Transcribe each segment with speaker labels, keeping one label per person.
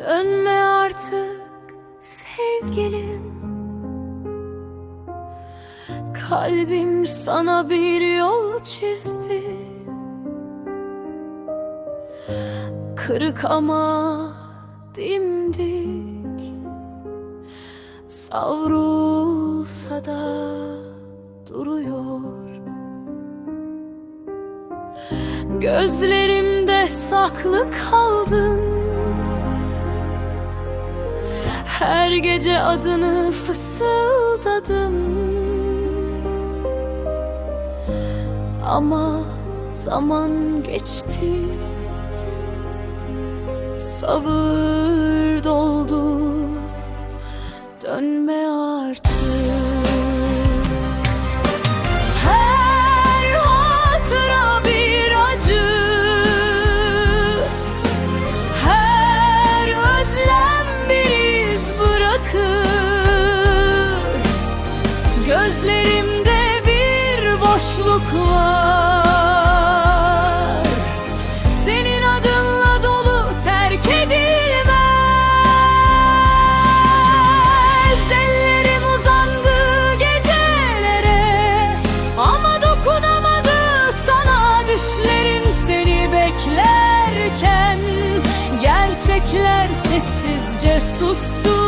Speaker 1: Dönme artık sevgilim. Kalbim sana bir yol çizdi. Kırık ama dimdik. Savrulsa da duruyor. Gözlerimde saklı kaldın. Her gece adını fısıldadım. Ama zaman geçti. Sabır doldu. Dönme sustu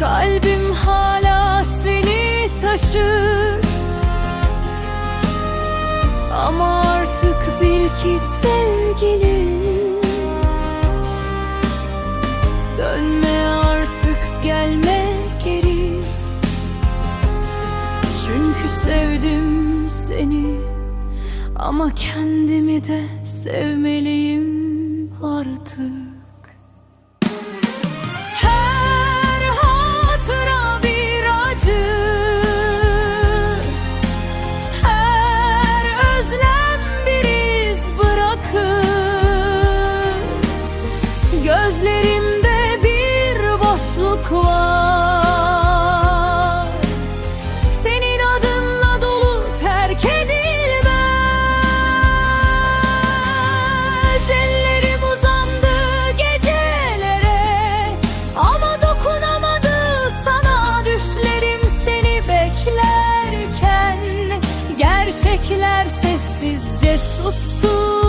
Speaker 1: Kalbim hala seni taşır. Ama artık bil ki sevgilim. Dönme artık gelme geri. Çünkü sevdim seni Ama kendimi de sevmeliyim artık. Gözlerimde bir boşluk var sessizce sustu.